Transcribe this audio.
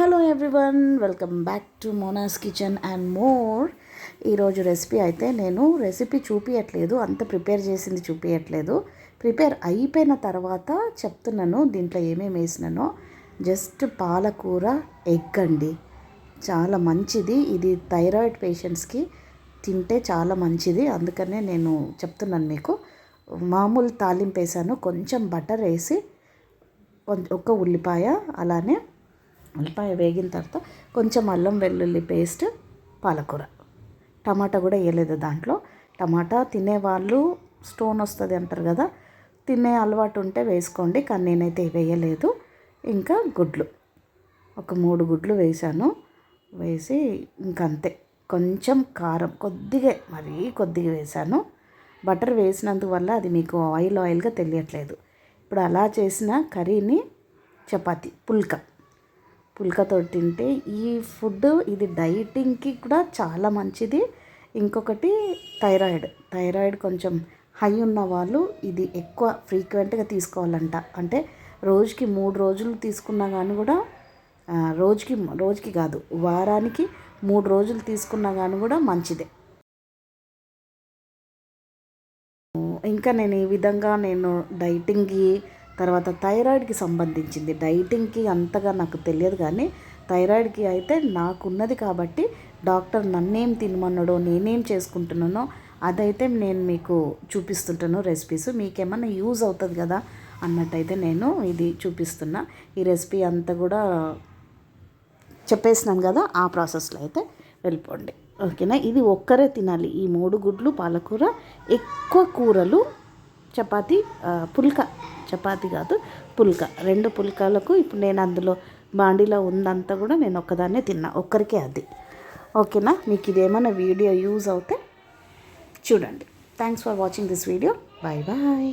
Hello everyone welcome back to Mona's kitchen and more ఈరోజు recipe అయితే నేను recipe చూపించట్లేదు అంత ప్రిపేర్ చేసింది చూపించట్లేదు ప్రిపేర్ అయిపోయిన తర్వాత చెప్తున్నాను దీంట్లో ఏమేమి వేసినానో. జస్ట్ పాలకూర ఎగ్ అండి. చాలా మంచిది. ఇది థైరాయిడ్ పేషెంట్స్కి తింటే చాలా మంచిది. అందుకనే నేను చెప్తున్నాను మీకు. మామూలు తాలింపు వేసాను. కొంచెం బటర్ వేసి కొం- ఒక ఉల్లిపాయ అలానే ఉల్లిపాయ వేగిన తర్వాత కొంచెం అల్లం వెల్లుల్లి పేస్ట్ పాలకూర. టమాటా కూడా వేయలేదు దాంట్లో. టమాటా తినేవాళ్ళు స్టోన్ వస్తుంది అంటారు కదా తినే అలవాటు ఉంటే వేసుకోండి కానీ నేనైతే వేయలేదు. ఇంకా గుడ్లు. ఒక మూడు గుడ్లు వేసాను వేసి ఇంకంతే. కొంచెం కారం కొద్దిగా మరీ కొద్దిగా వేసాను బటర్ వేసినందువల్ల అది మీకు ఆయిల్ ఆయిల్గా తెలియట్లేదు. ఇప్పుడు అలా చేసిన కర్రీని చపాతి పుల్కా. పుల్కతో తింటే ఈ ఫుడ్ ఇది డైటింగ్కి కూడా చాలా మంచిది. ఇంకొకటి థైరాయిడ్. థైరాయిడ్ కొంచెం హై ఉన్న వాళ్ళు ఇది ఎక్కువ ఫ్రీక్వెంట్గా తీసుకోవాలంట. అంటే రోజుకి మూడు రోజులు తీసుకున్నా కానీ కూడా రోజుకి రోజుకి కాదు వారానికి మూడు రోజులు తీసుకున్నా కానీ కూడా మంచిదే. ఇంకా నేను ఈ విధంగా నేను డైటింగ్కి తర్వాత థైరాయిడ్కి సంబంధించింది. డైటింగ్కి అంతగా నాకు తెలియదు కానీ థైరాయిడ్కి అయితే నాకున్నది కాబట్టి డాక్టర్ నన్నేం తినమన్నాడో నేనేం చేసుకుంటున్నానో అదైతే నేను మీకు చూపిస్తుంటాను రెసిపీస్. మీకేమన్నా యూజ్ అవుతుంది కదా అన్నట్టయితే నేను ఇది చూపిస్తున్నా. ఈ రెసిపీ అంతా కూడా చెప్పేసినాను కదా ఆ ప్రాసెస్లో అయితే వెళ్ళిపోండి. ఓకేనా? ఇది ఒక్కరే తినాలి. ఈ మూడు గుడ్లు పాలకూర ఎక్కువ కూరలు చపాతి పుల్క. చపాతి కాదు పుల్క. రెండు పుల్కాలకు ఇప్పుడు నేను అందులో బాండీలో ఉందంతా కూడా నేను ఒక్కదాన్నే తిన్నా. ఒక్కరికే అది. ఓకేనా? మీకు ఇదేమైనా వీడియో యూజ్ అవుతే చూడండి. Thanks for watching this video bye bye